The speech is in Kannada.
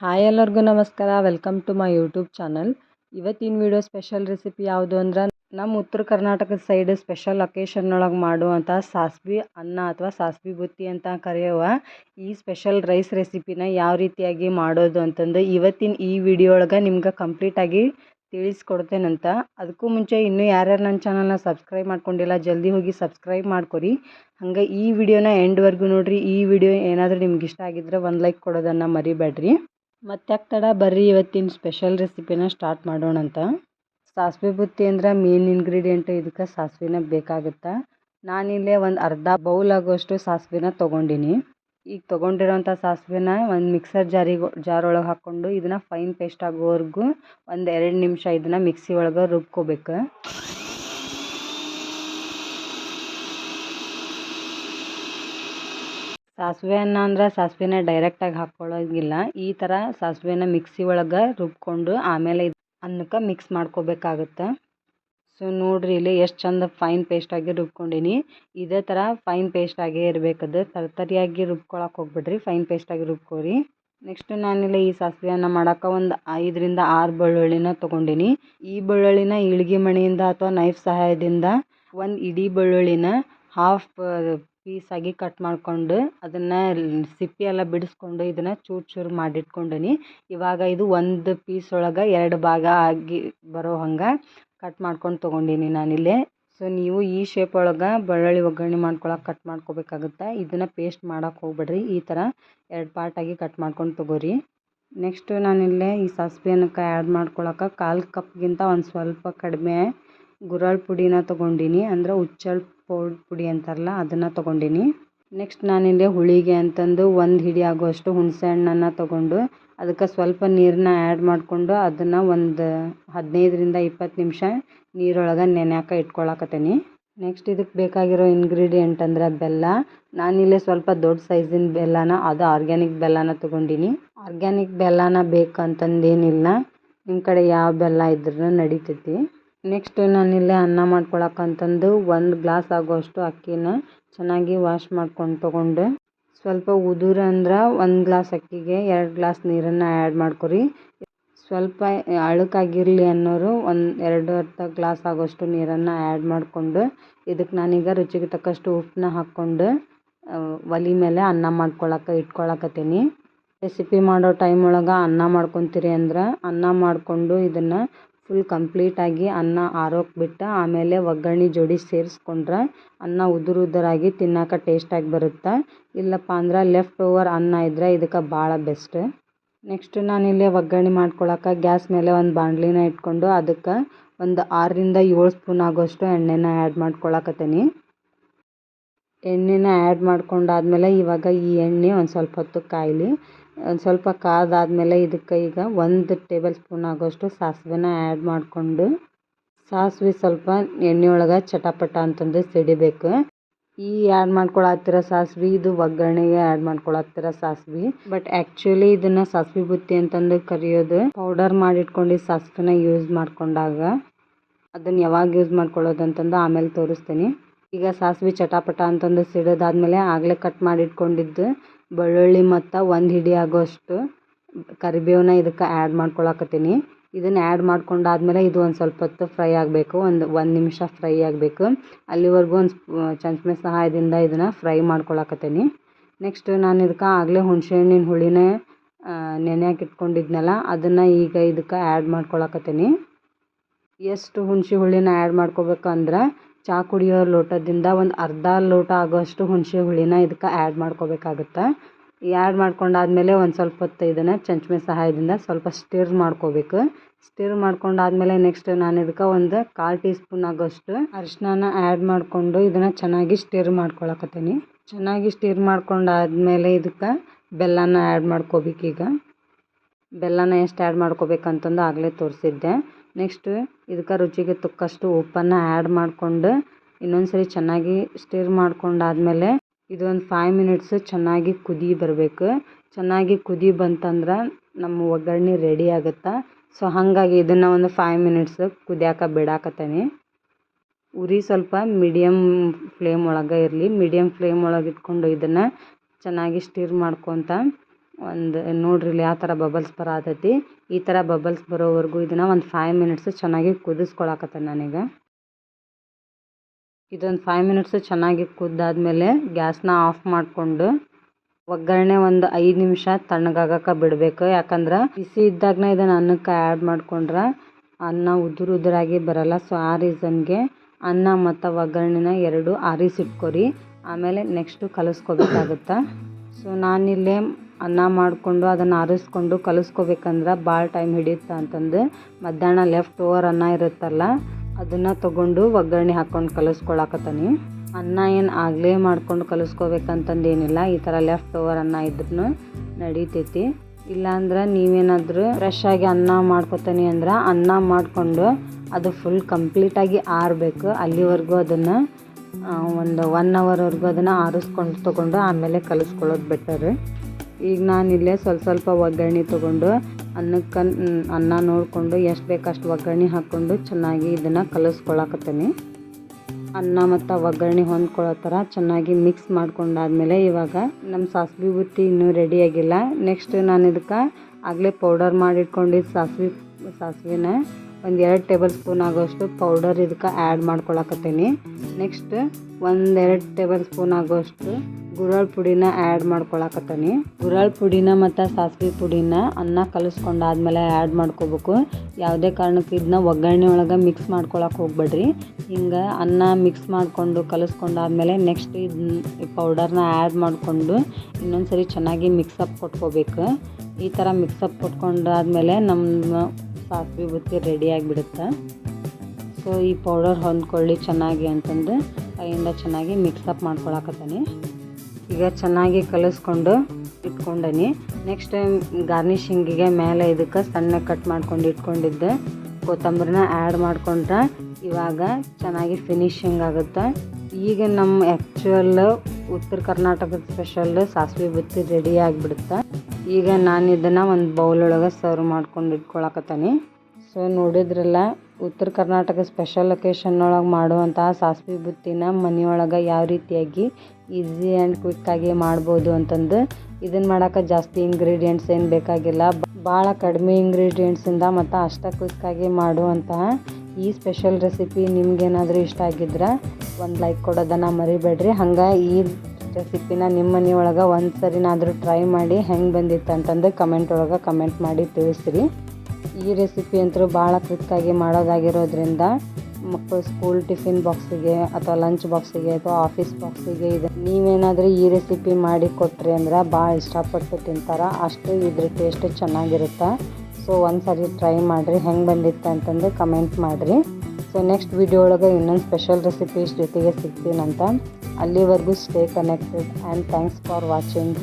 ಹಾಯ್ ಎಲ್ಲರಿಗೂ ನಮಸ್ಕಾರ. Welcome to my YouTube channel ಇವತ್ತಿನ ವಿಡಿಯೋ ಸ್ಪೆಷಲ್ ರೆಸಿಪಿ ಯಾವುದು ಅಂದ್ರೆ ನಮ್ಮ ಉತ್ತರ ಕರ್ನಾಟಕದ ಸೈಡ್ ಸ್ಪೆಷಲ್ ಒಳಗೆ ಮಾಡುವಂಥ ಸಾಸ್ವಿ ಅನ್ನ ಅಥವಾ ಸಾಸ್ವಿ ಬುತ್ತಿ ಅಂತ ಕರೆಯುವ ಈ ಸ್ಪೆಷಲ್ ರೈಸ್ ರೆಸಿಪಿನ ಯಾವ ರೀತಿಯಾಗಿ ಮಾಡೋದು ಅಂತಂದು ಇವತ್ತಿನ ಈ ವಿಡಿಯೋ ಒಳಗೆ ನಿಮ್ಗೆ ಕಂಪ್ಲೀಟಾಗಿ ತಿಳಿಸ್ಕೊಡ್ತೇನಂತ ಅದಕ್ಕೂ ಮುಂಚೆ ಇನ್ನೂ ಯಾರ್ಯಾರು ನನ್ನ ಚಾನಲ್ನ ಸಬ್ಸ್ಕ್ರೈಬ್ ಮಾಡ್ಕೊಂಡಿಲ್ಲ, ಜಲ್ದಿ ಹೋಗಿ ಸಬ್ಸ್ಕ್ರೈಬ್ ಮಾಡ್ಕೊರಿ. ಹಂಗೆ ಈ ವಿಡಿಯೋನ ಎಂಡ್ವರೆಗೂ ನೋಡಿರಿ. ಈ ವಿಡಿಯೋ ಏನಾದರೂ ನಿಮ್ಗೆ ಇಷ್ಟ ಆಗಿದ್ರೆ ಒಂದು ಲೈಕ್ ಕೊಡೋದನ್ನು ಮರಿಬೇಡ್ರಿ ಮತ್ತೆ ತಡ? ಬರ್ರಿ ಇವತ್ತಿನ ಸ್ಪೆಷಲ್ ರೆಸಿಪಿನ ಸ್ಟಾರ್ಟ್ ಮಾಡೋಣಂತ ಸಾಸಿವೆ ಬುತ್ತಿ ಅಂದ್ರೆ ಮೇನ್ ಇಂಗ್ರೀಡಿಯೆಂಟ್ ಇದಕ್ಕೆ ಸಾಸಿವೆನ ಬೇಕಾಗುತ್ತೆ. ನಾನಿಲ್ಲೇ ಒಂದು ಅರ್ಧ ಬೌಲ್ ಆಗೋಷ್ಟು ಸಾಸಿವೆನ ತೊಗೊಂಡಿನಿ. ಈಗ ತೊಗೊಂಡಿರೋಂಥ ಸಾಸಿವೆನ ಒಂದು ಮಿಕ್ಸರ್ ಜಾರಿಗೆ ಜಾರ್ ಒಳಗೆ ಹಾಕ್ಕೊಂಡು ಇದನ್ನು ಫೈನ್ ಪೇಸ್ಟ್ ಆಗೋವರೆಗೂ ಒಂದು ಎರಡು ನಿಮಿಷ ಇದನ್ನು ಮಿಕ್ಸಿ ಒಳಗೆ ರುಬ್ಕೋಬೇಕು. ಸಾಸಿವೆ ಅನ್ನ ಅಂದ್ರೆ ಸಾಸಿವೆನ ಡೈರೆಕ್ಟಾಗಿ ಹಾಕ್ಕೊಳ್ಳೋಂಗಿಲ್ಲ ಈ ಥರ ಸಾಸಿವೆನ ಮಿಕ್ಸಿ ಒಳಗೆ ರುಬ್ಕೊಂಡು ಆಮೇಲೆ ಅನ್ನಕ್ಕೆ ಮಿಕ್ಸ್ ಮಾಡ್ಕೋಬೇಕಾಗುತ್ತೆ. ಸೊ ನೋಡ್ರಿ ಇಲ್ಲಿ ಎಷ್ಟು ಚಂದ ಫೈನ್ ಪೇಸ್ಟಾಗಿ ರುಬ್ಕೊಂಡೀನಿ. ಇದೇ ಥರ ಫೈನ್ ಪೇಸ್ಟಾಗೇ ಇರಬೇಕದು. ತರ್ತರಿಯಾಗಿ ರುಬ್ಕೊಳಕ್ಕೆ ಹೋಗ್ಬಿಡ್ರಿ. ಫೈನ್ ಪೇಸ್ಟಾಗಿ ರುಬ್ಕೋರಿ. ನೆಕ್ಸ್ಟ್ ನಾನಿಲ್ಲಿ ಈ ಸಾಸಿವೆಯನ್ನು ಮಾಡೋಕೆ ಒಂದು ಐದರಿಂದ ಆರು ಬೆಳ್ಳುಳ್ಳಿನ ತೊಗೊಂಡಿನಿ. ಈ ಬೆಳ್ಳುಳ್ಳಿನ ಇಳಿಗೆ ಮಣಿಯಿಂದ ಅಥವಾ ನೈಫ್ ಸಹಾಯದಿಂದ ಒಂದು ಇಡೀ ಬೆಳ್ಳುಳ್ಳಿನ ಹಾಫ್ ಪೀಸಾಗಿ ಕಟ್ ಮಾಡಿಕೊಂಡು ಅದನ್ನು ಸಿಪ್ಪೆ ಎಲ್ಲ ಬಿಡಿಸ್ಕೊಂಡು ಇದನ್ನು ಚೂರು ಚೂರು ಮಾಡಿಟ್ಕೊಂಡೀನಿ. ಇವಾಗ ಇದು ಒಂದು ಪೀಸ್ ಒಳಗೆ ಎರಡು ಭಾಗ ಆಗಿ ಬರೋ ಹಂಗೆ ಕಟ್ ಮಾಡ್ಕೊಂಡು ತೊಗೊಂಡೀನಿ ನಾನಿಲ್ಲಿ. ಸೊ ನೀವು ಈ ಶೇಪ್ ಒಳಗೆ ಬೆಳ್ಳುಳ್ಳಿ ಒಗ್ಗರಣೆ ಮಾಡ್ಕೊಳಕ್ಕೆ ಕಟ್ ಮಾಡ್ಕೋಬೇಕಾಗುತ್ತೆ? ಇದನ್ನು ಪೇಸ್ಟ್ ಮಾಡೋಕ್ಕೆ ಹೋಗ್ಬೇಡ್ರಿ. ಈ ಥರ ಎರಡು ಪಾರ್ಟಾಗಿ ಕಟ್ ಮಾಡ್ಕೊಂಡು ತೊಗೋರಿ. ನೆಕ್ಸ್ಟು ನಾನಿಲ್ಲೇ ಈ ಸಾಸಿವೆ ಅನ್ನಕ್ಕೆ ಆ್ಯಡ್ ಮಾಡ್ಕೊಳಕ್ಕೆ ಕಾಲು ಕಪ್ಗಿಂತ ಒಂದು ಸ್ವಲ್ಪ ಕಡಿಮೆ ಗುರಳ್ ಪುಡಿನ ತೊಗೊಂಡಿನಿ. ಅಂದ್ರೆ ಹುಚ್ಚಳ್ ಪೌಡ್ ಪುಡಿ ಅಂತಾರಲ್ಲ, ಅದನ್ನು ತೊಗೊಂಡೀನಿ. ನೆಕ್ಸ್ಟ್ ನಾನಿಲ್ಲಿ ಹುಳಿಗೆ ಅಂತಂದು ಒಂದು ಹಿಡಿ ಆಗುವಷ್ಟು ಹುಣಸೆ ಹಣ್ಣನ್ನು ತೊಗೊಂಡು, ಅದಕ್ಕೆ ಸ್ವಲ್ಪ ನೀರನ್ನ ಆ್ಯಡ್ ಮಾಡಿಕೊಂಡು ಅದನ್ನು ಒಂದು ಹದಿನೈದರಿಂದ ಇಪ್ಪತ್ತು ನಿಮಿಷ ನೀರೊಳಗೆ ನೆನೆಯಾಕ ಇಟ್ಕೊಳಕತ್ತೀನಿ. ನೆಕ್ಸ್ಟ್ ಇದಕ್ಕೆ ಬೇಕಾಗಿರೋ ಇಂಗ್ರೀಡಿಯೆಂಟ್ ಅಂದ್ರೆ ಬೆಲ್ಲ. ನಾನಿಲ್ಲಿ ಸ್ವಲ್ಪ ದೊಡ್ಡ ಸೈಜಿನ ಬೆಲ್ಲನ, ಅದು ಆರ್ಗ್ಯಾನಿಕ್ ಬೆಲ್ಲನ ತೊಗೊಂಡಿನಿ. ಆರ್ಗ್ಯಾನಿಕ್ ಬೆಲ್ಲನ ಬೇಕಂತಂದೇನಿಲ್ಲ. ನಿಮ್ಮ ಕಡೆ ಯಾವ ಬೆಲ್ಲ ಇದ್ರೂ ನಡಿತೈತಿ. ನೆಕ್ಸ್ಟ್ ನಾನಿಲ್ಲಿ ಅನ್ನ ಮಾಡ್ಕೊಳಕ್ಕಂತಂದು ಒಂದು ಗ್ಲಾಸ್ ಆಗುವಷ್ಟು ಅಕ್ಕಿನ ಚೆನ್ನಾಗಿ ವಾಶ್ ಮಾಡ್ಕೊಂಡು ತೊಗೊಂಡು. ಸ್ವಲ್ಪ ಉದುರು ಅಂದ್ರೆ ಒಂದು ಗ್ಲಾಸ್ ಅಕ್ಕಿಗೆ ಎರಡು ಗ್ಲಾಸ್ ನೀರನ್ನು ಆ್ಯಡ್ ಮಾಡ್ಕೊರಿ. ಸ್ವಲ್ಪ ಅಳುಕಾಗಿರಲಿ ಅನ್ನೋರು ಒಂದು ಎರಡು ಅರ್ಧ ಗ್ಲಾಸ್ ಆಗೋಷ್ಟು ನೀರನ್ನು ಆ್ಯಡ್ ಮಾಡಿಕೊಂಡು ಇದಕ್ಕೆ ನಾನೀಗ ರುಚಿಗೆ ತಕ್ಕಷ್ಟು ಉಪ್ಪನ್ನ ಹಾಕ್ಕೊಂಡು ಒಲೆ ಮೇಲೆ ಅನ್ನ ಮಾಡ್ಕೊಳಕ್ಕೆ ಇಟ್ಕೊಳಕತ್ತೀನಿ. ರೆಸಿಪಿ ಮಾಡೋ ಟೈಮ್ ಒಳಗೆ ಅನ್ನ ಮಾಡ್ಕೊತೀರಿ ಅಂದ್ರೆ ಅನ್ನ ಮಾಡಿಕೊಂಡು ಇದನ್ನು ಫುಲ್ ಕಂಪ್ಲೀಟಾಗಿ ಅನ್ನ ಆರೋಕೆ ಬಿಟ್ಟು, ಆಮೇಲೆ ಒಗ್ಗರಣೆ ಜೋಡಿ ಸೇರಿಸ್ಕೊಂಡ್ರೆ ಅನ್ನ ಉದುರು ಉದುರಾಗಿ ತಿನ್ನೋಕೆ ಟೇಸ್ಟಾಗಿ ಬರುತ್ತೆ. ಇಲ್ಲಪ್ಪ ಅಂದ್ರೆ ಲೆಫ್ಟ್ ಓವರ್ ಅನ್ನ ಇದ್ದರೆ ಇದಕ್ಕೆ ಭಾಳ ಬೆಸ್ಟ್ ನೆಕ್ಸ್ಟ್ ನಾನಿಲ್ಲಿ ಒಗ್ಗರಣೆ ಮಾಡ್ಕೊಳಕ್ಕೆ ಗ್ಯಾಸ್ ಮೇಲೆ ಒಂದು ಬಾಣಲಿನ ಇಟ್ಕೊಂಡು ಅದಕ್ಕೆ ಒಂದು ಆರರಿಂದ ಏಳು ಸ್ಪೂನ್ ಆಗೋಷ್ಟು ಎಣ್ಣೆನ ಆ್ಯಡ್ ಮಾಡ್ಕೊಳಕತ್ತೀನಿ. ಎಣ್ಣೆನ ಆ್ಯಡ್ ಮಾಡ್ಕೊಂಡಾದ್ಮೇಲೆ ಇವಾಗ ಈ ಎಣ್ಣೆ ಒಂದು ಸ್ವಲ್ಪ ಹೊತ್ತು ಕಾಯಲಿ. ಒಂದು ಸ್ವಲ್ಪ ಕಾದಾದ್ಮೇಲೆ ಇದಕ್ಕೆ ಈಗ ಒಂದು ಟೇಬಲ್ ಸ್ಪೂನ್ ಆಗೋಷ್ಟು ಸಾಸಿವೆನ ಆ್ಯಡ್ ಮಾಡಿಕೊಂಡು ಸಾಸಿವೆ ಸ್ವಲ್ಪ ಎಣ್ಣೆ ಒಳಗೆ ಚಟಪಟ ಅಂತಂದು ಸಿಡಿಬೇಕು. ಈ ಆ್ಯಡ್ ಮಾಡ್ಕೊಳತ್ತಿರೋ ಸಾಸ್ವಿ, ಇದು ಒಗ್ಗರಣೆಗೆ ಆ್ಯಡ್ ಮಾಡ್ಕೊಳತ್ತಿರೋ ಸಾಸ್ವೆ. ಬಟ್ ಆ್ಯಕ್ಚುಲಿ ಇದನ್ನು ಸಾಸಿವೆ ಬುತ್ತಿ ಅಂತಂದು ಕರೆಯೋದು. ಪೌಡರ್ ಮಾಡಿಟ್ಕೊಂಡು ಸಾಸ್ವೆನ ಯೂಸ್ ಮಾಡ್ಕೊಂಡಾಗ ಅದನ್ನು ಯಾವಾಗ ಯೂಸ್ ಮಾಡ್ಕೊಳ್ಳೋದು ಅಂತಂದು ಆಮೇಲೆ ತೋರಿಸ್ತೀನಿ. ಈಗ ಸಾಸ್ವೆ ಚಟಾಪಟ ಅಂತಂದು ಸಿಡೋದಾದ್ಮೇಲೆ ಆಗಲೇ ಕಟ್ ಮಾಡಿಟ್ಕೊಂಡಿದ್ದು ಬೆಳ್ಳುಳ್ಳಿ ಮತ್ತು ಒಂದು ಹಿಡಿ ಆಗೋಷ್ಟು ಕರಿಬೇವನ್ನ ಇದಕ್ಕೆ ಆ್ಯಡ್ ಮಾಡ್ಕೊಳಕತ್ತೀನಿ. ಇದನ್ನು ಆ್ಯಡ್ ಮಾಡ್ಕೊಂಡಾದ್ಮೇಲೆ ಇದು ಒಂದು ಸ್ವಲ್ಪ ಹೊತ್ತು ಫ್ರೈ ಆಗಬೇಕು. ಒಂದು ಒಂದು ನಿಮಿಷ ಫ್ರೈ ಆಗಬೇಕು. ಅಲ್ಲಿವರೆಗೂ ಒಂದು ಚಂಚ್ಮೆ ಸಹಾಯದಿಂದ ಇದನ್ನು ಫ್ರೈ ಮಾಡ್ಕೊಳಕತ್ತೀನಿ. ನೆಕ್ಸ್ಟ್ ನಾನು ಇದಕ್ಕೆ ಆಗಲೇ ಹುಣಸೆ ಹಣ್ಣಿನ ಹುಳಿನ ನೆನೆಯಾಕೆ ಇಟ್ಕೊಂಡಿದ್ನಲ್ಲ ಅದನ್ನು ಈಗ ಇದಕ್ಕೆ ಆ್ಯಡ್ ಮಾಡ್ಕೊಳಕತ್ತೀನಿ. ಎಷ್ಟು ಹುಣಸೆ ಹುಳಿನ ಆ್ಯಡ್ ಮಾಡ್ಕೋಬೇಕಂದ್ರೆ ಚಹಾ ಕುಡಿಯೋ ಲೋಟದಿಂದ ಒಂದು ಅರ್ಧ ಲೋಟ ಆಗೋಷ್ಟು ಹುಣಸೆ ಹುಳಿನ ಇದಕ್ಕೆ ಆ್ಯಡ್ ಮಾಡ್ಕೋಬೇಕಾಗುತ್ತೆ. ಆ್ಯಡ್ ಮಾಡ್ಕೊಂಡಾದ್ಮೇಲೆ ಒಂದು ಸ್ವಲ್ಪ ಹೊತ್ತು ಇದನ್ನು ಚಮಚದ ಸಹಾಯದಿಂದ ಸ್ವಲ್ಪ ಸ್ಟಿರ್ ಮಾಡ್ಕೋಬೇಕು. ಸ್ಟಿರ್ ಮಾಡ್ಕೊಂಡಾದ್ಮೇಲೆ ನೆಕ್ಸ್ಟ್ ನಾನು ಇದಕ್ಕೆ ಒಂದು ಕಾಲು ಟೀ ಸ್ಪೂನ್ ಆಗೋಷ್ಟು ಅರಿಶಿನ ಆ್ಯಡ್ ಮಾಡಿಕೊಂಡು ಇದನ್ನು ಚೆನ್ನಾಗಿ ಸ್ಟಿರ್ ಮಾಡ್ಕೊಳಕತ್ತೀನಿ. ಚೆನ್ನಾಗಿ ಸ್ಟಿರ್ ಮಾಡ್ಕೊಂಡಾದ್ಮೇಲೆ ಇದಕ್ಕೆ ಬೆಲ್ಲನ ಆ್ಯಡ್ ಮಾಡ್ಕೋಬೇಕೀಗ. ಬೆಲ್ಲನ ಎಷ್ಟು ಆ್ಯಡ್ ಮಾಡ್ಕೋಬೇಕಂತಂದು ಆಗಲೇ ತೋರಿಸಿದ್ದೆ. ನೆಕ್ಸ್ಟ್ ಇದಕ್ಕೆ ರುಚಿಗೆ ತಕ್ಕಷ್ಟು ಉಪ್ಪನ್ನು ಆ್ಯಡ್ ಮಾಡಿಕೊಂಡು ಇನ್ನೊಂದು ಸರಿ ಚೆನ್ನಾಗಿ ಸ್ಟಿರ್ ಮಾಡ್ಕೊಂಡಾದ್ಮೇಲೆ ಇದೊಂದು ಫೈವ್ ಮಿನಿಟ್ಸ್ ಚೆನ್ನಾಗಿ ಕುದಿ ಬರಬೇಕು. ಚೆನ್ನಾಗಿ ಕುದಿ ಬಂತಂದ್ರೆ ನಮ್ಮ ಒಗ್ಗರಣೆ ರೆಡಿ ಆಗುತ್ತೆ? ಸೊ ಹಾಗಾಗಿ ಇದನ್ನು ಒಂದು ಫೈವ್ ಮಿನಿಟ್ಸ್ ಕುದಿಯಾಕ ಬಿಡಾಕತ್ತೀನಿ. ಉರಿ ಸ್ವಲ್ಪ ಮೀಡಿಯಮ್ ಫ್ಲೇಮ್ ಒಳಗೆ ಇರಲಿ. ಮೀಡಿಯಮ್ ಫ್ಲೇಮ್ ಒಳಗೆ ಇಟ್ಕೊಂಡು ಇದನ್ನು ಚೆನ್ನಾಗಿ ಸ್ಟಿರ್ ಮಾಡ್ಕೊತ ಒಂದು, ನೋಡ್ರಿ ಇಲ್ಲಿ ಯಾವ ಥರ ಬಬಲ್ಸ್ ಬರತೈತಿ. ಈ ಥರ ಬಬಲ್ಸ್ ಬರೋವರೆಗೂ ಇದನ್ನು ಒಂದು ಫೈವ್ ಮಿನಿಟ್ಸ್ ಚೆನ್ನಾಗಿ ಕುದಿಸ್ಕೊಳಕತ್ತೆ ನಾನೀಗ. ಇದೊಂದು ಫೈವ್ ಮಿನಿಟ್ಸ್ ಚೆನ್ನಾಗಿ ಕುದ್ದಾದ್ಮೇಲೆ ಗ್ಯಾಸ್ನ ಆಫ್ ಮಾಡಿಕೊಂಡು ಒಗ್ಗರಣೆ ಒಂದು ಐದು ನಿಮಿಷ ತಣ್ಣಗಾಗಕ್ಕೆ ಬಿಡಬೇಕು. ಯಾಕಂದ್ರೆ ಬಿಸಿ ಇದ್ದಾಗನೇ ಇದನ್ನು ಅನ್ನಕ್ಕೆ ಆ್ಯಡ್ ಮಾಡ್ಕೊಂಡ್ರೆ ಅನ್ನ ಉದುರು ಉದುರಾಗಿ ಬರಲ್ಲ. ಸೊ ಆ ರೀಸನ್ಗೆ ಅನ್ನ ಮತ್ತು ಒಗ್ಗರಣೆನ ಎರಡು ಆರಿಸಿಟ್ಕೊರಿ. ಆಮೇಲೆ ನೆಕ್ಸ್ಟು ಕಲಿಸ್ಕೋಬೇಕಾಗುತ್ತೆ. ಸೊ ನಾನಿಲ್ಲೇ ಅನ್ನ ಮಾಡಿಕೊಂಡು ಅದನ್ನು ಆರಿಸ್ಕೊಂಡು ಕಲಿಸ್ಕೋಬೇಕಂದ್ರೆ ಭಾಳ ಟೈಮ್ ಹಿಡಿಯುತ್ತೆ ಅಂತಂದು ಮಧ್ಯಾಹ್ನ ಲೆಫ್ಟ್ ಓವರ್ ಅನ್ನ ಇರುತ್ತಲ್ಲ, ಅದನ್ನು ತೊಗೊಂಡು ಒಗ್ಗರಣೆ ಹಾಕ್ಕೊಂಡು ಕಲಿಸ್ಕೊಳಕತ್ತೀನಿ. ಅನ್ನ ಏನು ಆಗಲೇ ಮಾಡ್ಕೊಂಡು ಕಲಿಸ್ಕೋಬೇಕಂತಂದೇನಿಲ್ಲ, ಈ ಥರ ಲೆಫ್ಟ್ ಓವರ್ ಅನ್ನ ಇದ್ರೂ ನಡೀತೈತಿ. ಇಲ್ಲಾಂದ್ರೆ ನೀವೇನಾದರೂ ಫ್ರೆಶ್ ಆಗಿ ಅನ್ನ ಮಾಡ್ಕೊತೀನಿ ಅಂದ್ರೆ ಅನ್ನ ಮಾಡಿಕೊಂಡು ಅದು ಫುಲ್ ಕಂಪ್ಲೀಟಾಗಿ ಆರಬೇಕು. ಅಲ್ಲಿವರೆಗೂ ಅದನ್ನು ಒಂದು ಒನ್ ಅವರ್ವರೆಗೂ ಅದನ್ನು ಆರಿಸ್ಕೊಂಡು ತೊಗೊಂಡು ಆಮೇಲೆ ಕಲಿಸ್ಕೊಳ್ಳೋದು ಬೆಟರ್ ಈಗ ನಾನು ಇಲ್ಲೇ ಸ್ವಲ್ಪ ಸ್ವಲ್ಪ ಒಗ್ಗರಣೆ ತೊಗೊಂಡು ಅನ್ನಕ್ಕೆ ಅನ್ನ ನೋಡಿಕೊಂಡು ಎಷ್ಟು ಬೇಕಷ್ಟು ಒಗ್ಗರಣೆ ಹಾಕ್ಕೊಂಡು ಚೆನ್ನಾಗಿ ಇದನ್ನು ಕಲಿಸ್ಕೊಳಕತ್ತೀನಿ. ಅನ್ನ ಮತ್ತು ಒಗ್ಗರಣೆ ಹೊಂದ್ಕೊಳ್ಳೋ ಥರ ಚೆನ್ನಾಗಿ ಮಿಕ್ಸ್ ಮಾಡ್ಕೊಂಡಾದ್ಮೇಲೆ ಇವಾಗ ನಮ್ಮ ಸಾಸಿವೆ ಬುತ್ತಿ ಇನ್ನೂ ರೆಡಿಯಾಗಿಲ್ಲ ನೆಕ್ಸ್ಟ್ ನಾನು ಇದಕ್ಕೆ ಆಗಲೇ ಪೌಡರ್ ಮಾಡಿಟ್ಕೊಂಡಿದ್ದು ಸಾಸಿವೆ, ಸಾಸಿವೆನ ಒಂದು ಎರಡು ಟೇಬಲ್ ಸ್ಪೂನ್ ಆಗೋಷ್ಟು ಪೌಡರ್ ಇದಕ್ಕೆ ಆ್ಯಡ್ ಮಾಡ್ಕೊಳಕತ್ತೀನಿ. ನೆಕ್ಸ್ಟ್ ಒಂದೆರಡು ಟೇಬಲ್ ಸ್ಪೂನ್ ಆಗೋಷ್ಟು ಗುರಳ್ ಪುಡಿನ ಆ್ಯಡ್ ಮಾಡ್ಕೊಳಕತ್ತೀನಿ. ಗುರಳ್ ಪುಡಿನ ಮತ್ತು ಸಾಸಿವೆ ಪುಡಿನ ಅನ್ನ ಕಲಿಸ್ಕೊಂಡಾದ್ಮೇಲೆ ಆ್ಯಡ್ ಮಾಡ್ಕೋಬೇಕು. ಯಾವುದೇ ಕಾರಣಕ್ಕೆ ಇದನ್ನ ಒಗ್ಗರಣೆ ಒಳಗೆ ಮಿಕ್ಸ್ ಮಾಡ್ಕೊಳಕ್ಕೆ ಹೋಗ್ಬೇಡ್ರಿ. ಹಿಂಗೆ ಅನ್ನ ಮಿಕ್ಸ್ ಮಾಡಿಕೊಂಡು ಕಲಿಸ್ಕೊಂಡಾದ್ಮೇಲೆ ನೆಕ್ಸ್ಟ್ ಇದನ್ನ ಪೌಡರ್ನ ಆ್ಯಡ್ ಮಾಡಿಕೊಂಡು ಇನ್ನೊಂದು ಸರಿ ಚೆನ್ನಾಗಿ ಮಿಕ್ಸಪ್ ಕೊಟ್ಕೋಬೇಕು. ಈ ಥರ ಮಿಕ್ಸಪ್ ಕೊಟ್ಕೊಂಡಾದ್ಮೇಲೆ ನಮ್ಮ ಸಾಸಿವೆ ಬುತ್ತಿ ರೆಡಿ ಆಗಿಬಿಡುತ್ತೆ. ಸೊ ಈ ಪೌಡರ್ ಹೊಂದ್ಕೊಳ್ಳಿ ಚೆನ್ನಾಗಿ ಅಂತಂದು ಕೈಯಿಂದ ಚೆನ್ನಾಗಿ ಮಿಕ್ಸಪ್ ಮಾಡ್ಕೊಳಕತ್ತೀನಿ. ಈಗ ಚೆನ್ನಾಗಿ ಕಲಿಸ್ಕೊಂಡು ಇಟ್ಕೊಂಡನಿ. ನೆಕ್ಸ್ಟ್ ಗಾರ್ನಿಷಿಂಗಿಗೆ ಮೇಲೆ ಇದಕ್ಕೆ ಸಣ್ಣ ಕಟ್ ಮಾಡ್ಕೊಂಡು ಇಟ್ಕೊಂಡಿದ್ದೆ. ಕೊತ್ತಂಬರಿನ ಆ್ಯಡ್ ಮಾಡ್ಕೊಂಡ್ರೆ ಇವಾಗ ಚೆನ್ನಾಗಿ ಫಿನಿಶಿಂಗ್ ಆಗುತ್ತೆ. ಈಗ ನಮ್ಮ ಆ್ಯಕ್ಚುಯಲ್ ಉತ್ತರ ಕರ್ನಾಟಕದ ಸ್ಪೆಷಲ್ ಸಾಸಿವೆ ಬುತ್ತಿ ರೆಡಿ ಆಗಿಬಿಡುತ್ತೆ. ಈಗ ನಾನು ಇದನ್ನು ಒಂದು ಬೌಲ್ ಒಳಗೆ ಸರ್ವ್ ಮಾಡ್ಕೊಂಡು ಇಟ್ಕೊಳಕತ್ತೀನಿ. ಸೊ ನೋಡಿದ್ರಲ್ಲ, ಉತ್ತರ ಕರ್ನಾಟಕ ಸ್ಪೆಷಲ್ ಲೊಕೇಶನ್ ಒಳಗೆ ಮಾಡುವಂತಹ ಸಾಸಿವೆ ಬುತ್ತಿನ ಮನೆಯೊಳಗೆ ಯಾವ ರೀತಿಯಾಗಿ ಈಸಿ ಆ್ಯಂಡ್ ಕ್ವಿಕ್ಕಾಗಿ ಮಾಡ್ಬೋದು ಅಂತಂದು ಇದನ್ನು ಮಾಡೋಕೆ ಜಾಸ್ತಿ ಇಂಗ್ರೀಡಿಯೆಂಟ್ಸ್ ಏನು ಬೇಕಾಗಿಲ್ಲ. ಭಾಳ ಕಡಿಮೆ ಇಂಗ್ರೀಡಿಯೆಂಟ್ಸಿಂದ ಮತ್ತು ಅಷ್ಟೇ ಕ್ವಿಕ್ಕಾಗಿ ಮಾಡುವಂತಹ ಈ ಸ್ಪೆಷಲ್ ರೆಸಿಪಿ ನಿಮ್ಗೇನಾದರೂ ಇಷ್ಟ ಆಗಿದ್ರೆ ಒಂದು ಲೈಕ್ ಕೊಡೋದನ್ನು ಮರಿಬೇಡ್ರಿ. ಹಂಗೆ ಈ ರೆಸಿಪಿನ ನಿಮ್ಮ ಮನೆಯೊಳಗೆ ಒಂದು ಸರಿನಾದರೂ ಟ್ರೈ ಮಾಡಿ ಹೆಂಗೆ ಬಂದಿತ್ತು ಅಂತಂದು ಕಮೆಂಟ್ ಒಳಗೆ ಕಮೆಂಟ್ ಮಾಡಿ ತಿಳಿಸ್ರಿ. ಈ ರೆಸಿಪಿ ಅಂತೂ ಭಾಳ ಕ್ವಿಕ್ಕಾಗಿ ಮಾಡೋದಾಗಿರೋದ್ರಿಂದ ಮಕ್ಕಳು ಸ್ಕೂಲ್ ಟಿಫಿನ್ ಬಾಕ್ಸಿಗೆ ಅಥವಾ ಲಂಚ್ ಬಾಕ್ಸಿಗೆ ಅಥವಾ ಆಫೀಸ್ ಬಾಕ್ಸಿಗೆ ಇದೆ. ನೀವೇನಾದರೂ ಈ ರೆಸಿಪಿ ಮಾಡಿ ಕೊಟ್ರಿ ಅಂದ್ರೆ ಭಾಳ ಇಷ್ಟಪಟ್ಟು ತಿಂತಾರೆ. ಅಷ್ಟು ಇದ್ರ ಟೇಸ್ಟ್ ಚೆನ್ನಾಗಿರುತ್ತೆ? ಸೊ ಒಂದು ಸರಿ ಟ್ರೈ ಮಾಡಿರಿ. ಹೆಂಗೆ ಬಂದಿತ್ತು ಅಂತಂದು ಕಮೆಂಟ್ ಮಾಡಿರಿ. ಸೊ ನೆಕ್ಸ್ಟ್ ವಿಡಿಯೋ ಒಳಗೆ ಇನ್ನೊಂದು ಸ್ಪೆಷಲ್ ರೆಸಿಪೀಸ್ ಜೊತೆಗೆ ಸಿಗ್ತೀನಂತ ಅಲ್ಲಿವರೆಗೂ stay connected and thanks for watching